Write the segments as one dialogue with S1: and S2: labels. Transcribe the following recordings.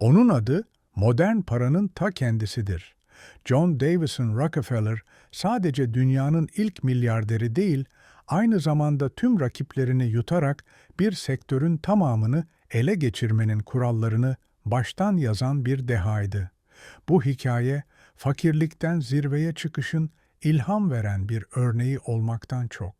S1: Onun adı modern paranın ta kendisidir. John Davison Rockefeller sadece dünyanın ilk milyarderi değil, aynı zamanda tüm rakiplerini yutarak bir sektörün tamamını ele geçirmenin kurallarını baştan yazan bir dehaydı. Bu hikaye, fakirlikten zirveye çıkışın ilham veren bir örneği olmaktan çok.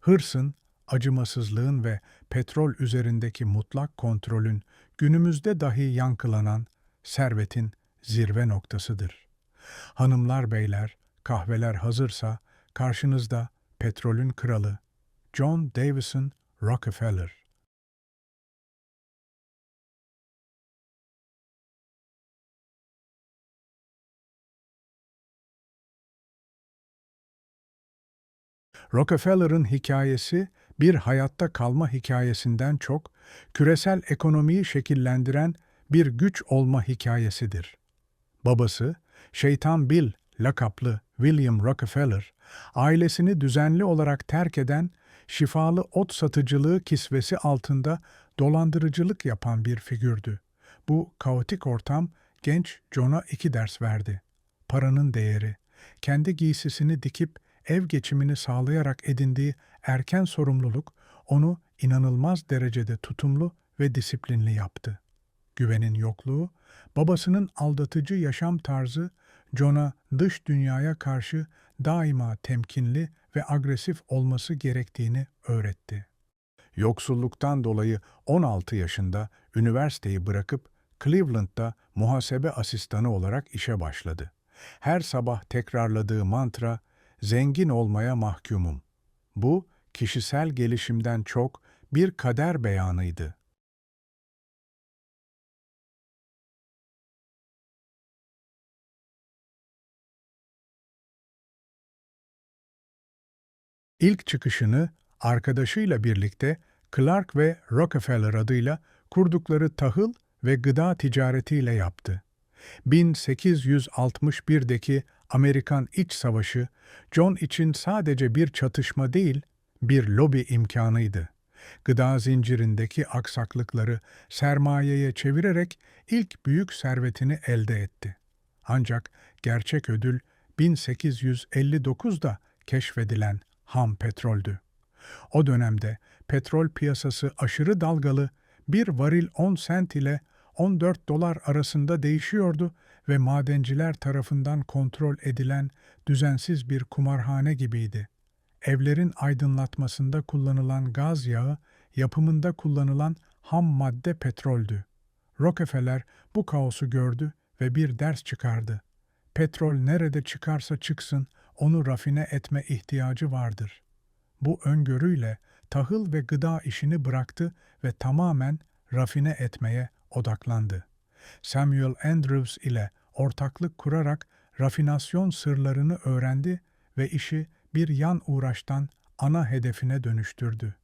S1: Hırsın, acımasızlığın ve petrol üzerindeki mutlak kontrolün günümüzde dahi yankılanan servetin zirve noktasıdır. Hanımlar beyler, kahveler hazırsa karşınızda petrolün kralı John Davison Rockefeller. Rockefeller'ın hikayesi bir hayatta kalma hikayesinden çok küresel ekonomiyi şekillendiren bir güç olma hikayesidir. Babası, Şeytan Bill lakaplı William Rockefeller, ailesini düzenli olarak terk eden, şifalı ot satıcılığı kisvesi altında dolandırıcılık yapan bir figürdü. Bu kaotik ortam genç John'a iki ders verdi. Paranın değeri, kendi giysisini dikip ev geçimini sağlayarak edindiği erken sorumluluk onu inanılmaz derecede tutumlu ve disiplinli yaptı. Güvenin yokluğu, babasının aldatıcı yaşam tarzı John'a dış dünyaya karşı daima temkinli ve agresif olması gerektiğini öğretti. Yoksulluktan dolayı 16 yaşında üniversiteyi bırakıp Cleveland'da muhasebe asistanı olarak işe başladı. Her sabah tekrarladığı mantra zengin olmaya mahkumum. Bu kişisel gelişimden çok bir kader beyanıydı. İlk çıkışını arkadaşıyla birlikte Clark ve Rockefeller adıyla kurdukları tahıl ve gıda ticaretiyle yaptı. 1861'deki Amerikan İç Savaşı, John için sadece bir çatışma değil, bir lobi imkanıydı. Gıda zincirindeki aksaklıkları sermayeye çevirerek ilk büyük servetini elde etti. Ancak gerçek ödül 1859'da keşfedilen ham petroldü. O dönemde petrol piyasası aşırı dalgalı, bir varil 10 sent ile 14 dolar arasında değişiyordu ve madenciler tarafından kontrol edilen düzensiz bir kumarhane gibiydi. Evlerin aydınlatmasında kullanılan gaz yağı, yapımında kullanılan ham madde petroldü. Rockefeller bu kaosu gördü ve bir ders çıkardı. Petrol nerede çıkarsa çıksın, onu rafine etme ihtiyacı vardır. Bu öngörüyle tahıl ve gıda işini bıraktı ve tamamen rafine etmeye odaklandı. Samuel Andrews ile ortaklık kurarak rafinasyon sırlarını öğrendi ve işi bir yan uğraştan ana hedefine dönüştürdü.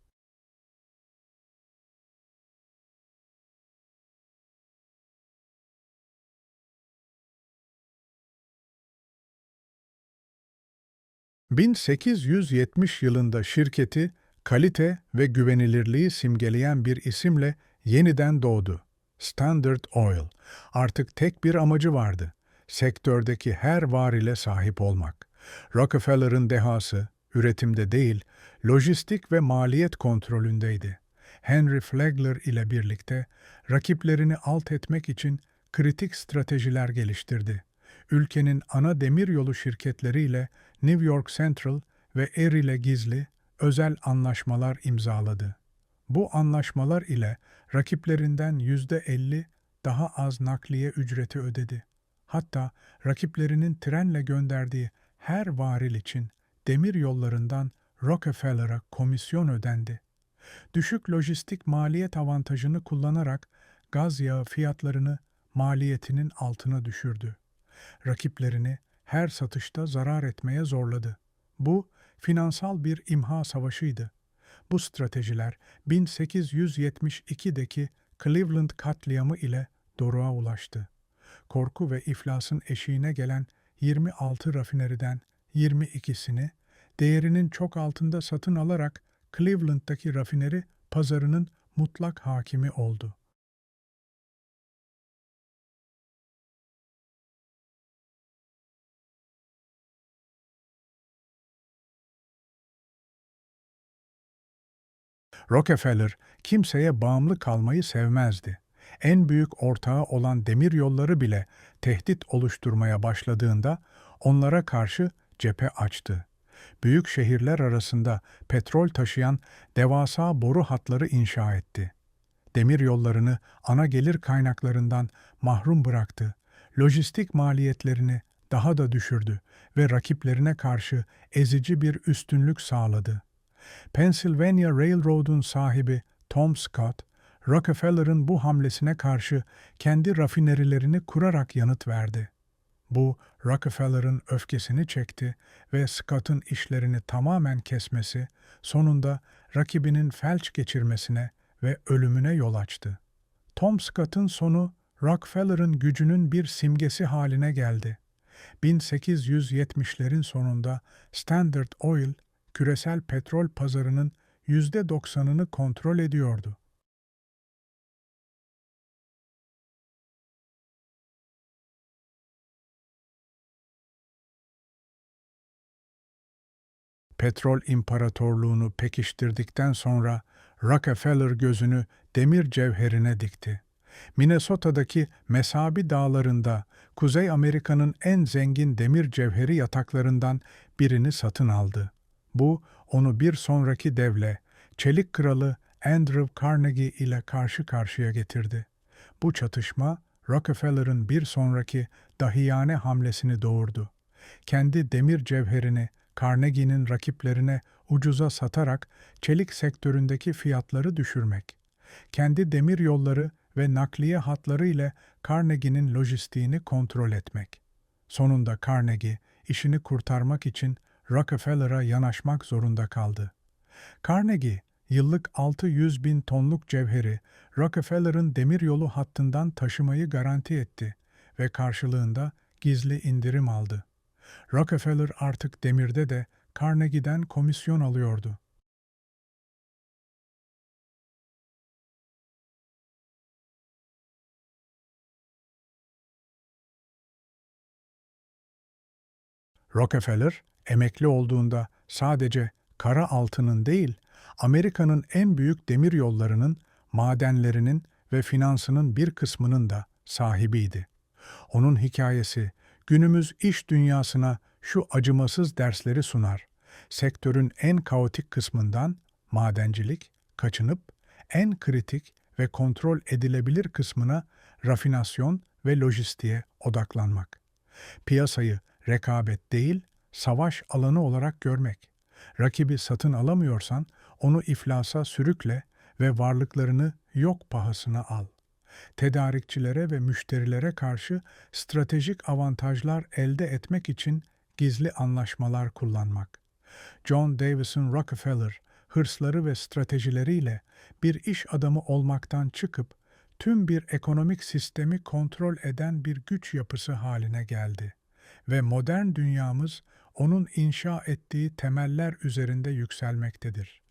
S1: ...1870 yılında şirketi kalite ve güvenilirliği simgeleyen bir isimle yeniden doğdu. Standard Oil. Artık tek bir amacı vardı. Sektördeki her varile sahip olmak. Rockefeller'ın dehası, üretimde değil, lojistik ve maliyet kontrolündeydi. Henry Flagler ile birlikte rakiplerini alt etmek için kritik stratejiler geliştirdi. Ülkenin ana demiryolu şirketleriyle New York Central ve Erie ile gizli, özel anlaşmalar imzaladı. Bu anlaşmalar ile rakiplerinden yüzde elli daha az nakliye ücreti ödedi. Hatta rakiplerinin trenle gönderdiği her varil için demir yollarından Rockefeller'a komisyon ödendi. Düşük lojistik maliyet avantajını kullanarak gaz yağı fiyatlarını maliyetinin altına düşürdü. Rakiplerini her satışta zarar etmeye zorladı. Bu finansal bir imha savaşıydı. Bu stratejiler 1872'deki Cleveland katliamı ile doruğa ulaştı. Korku ve iflasın eşiğine gelen 26 rafineriden 22'sini değerinin çok altında satın alarak Cleveland'daki rafineri pazarının mutlak hakimi oldu. Rockefeller kimseye bağımlı kalmayı sevmezdi. En büyük ortağı olan demiryolları bile tehdit oluşturmaya başladığında onlara karşı cephe açtı. Büyük şehirler arasında petrol taşıyan devasa boru hatları inşa etti. Demir yollarını ana gelir kaynaklarından mahrum bıraktı. Lojistik maliyetlerini daha da düşürdü ve rakiplerine karşı ezici bir üstünlük sağladı. Pennsylvania Railroad'un sahibi Tom Scott, Rockefeller'ın bu hamlesine karşı kendi rafinerilerini kurarak yanıt verdi. Bu, Rockefeller'ın öfkesini çekti ve Scott'ın işlerini tamamen kesmesi, sonunda rakibinin felç geçirmesine ve ölümüne yol açtı. Tom Scott'ın sonu, Rockefeller'ın gücünün bir simgesi haline geldi. 1870'lerin sonunda Standard Oil, küresel petrol pazarının %90'ını kontrol ediyordu. Petrol imparatorluğunu pekiştirdikten sonra Rockefeller gözünü demir cevherine dikti. Minnesota'daki Mesabi Dağları'nda Kuzey Amerika'nın en zengin demir cevheri yataklarından birini satın aldı. Bu onu bir sonraki devle, Çelik Kralı Andrew Carnegie ile karşı karşıya getirdi. Bu çatışma Rockefeller'ın bir sonraki dahiyane hamlesini doğurdu. Kendi demir cevherini Carnegie'nin rakiplerine ucuza satarak çelik sektöründeki fiyatları düşürmek. Kendi demir yolları ve nakliye hatları ile Carnegie'nin lojistiğini kontrol etmek. Sonunda Carnegie işini kurtarmak için Rockefeller'a yanaşmak zorunda kaldı. Carnegie, yıllık 600 bin tonluk cevheri Rockefeller'ın demiryolu hattından taşımayı garanti etti ve karşılığında gizli indirim aldı. Rockefeller artık demirde de Carnegie'den komisyon alıyordu. Rockefeller emekli olduğunda sadece kara altının değil, Amerika'nın en büyük demir yollarının, madenlerinin ve finansının bir kısmının da sahibiydi. Onun hikayesi günümüz iş dünyasına şu acımasız dersleri sunar. Sektörün en kaotik kısmından madencilik kaçınıp en kritik ve kontrol edilebilir kısmına rafinasyon ve lojistiğe odaklanmak. Piyasayı rekabet değil, savaş alanı olarak görmek. Rakibi satın alamıyorsan onu iflasa sürükle ve varlıklarını yok pahasına al. Tedarikçilere ve müşterilere karşı stratejik avantajlar elde etmek için gizli anlaşmalar kullanmak. John Davison Rockefeller, hırsları ve stratejileriyle bir iş adamı olmaktan çıkıp tüm bir ekonomik sistemi kontrol eden bir güç yapısı haline geldi ve modern dünyamız onun inşa ettiği temeller üzerinde yükselmektedir.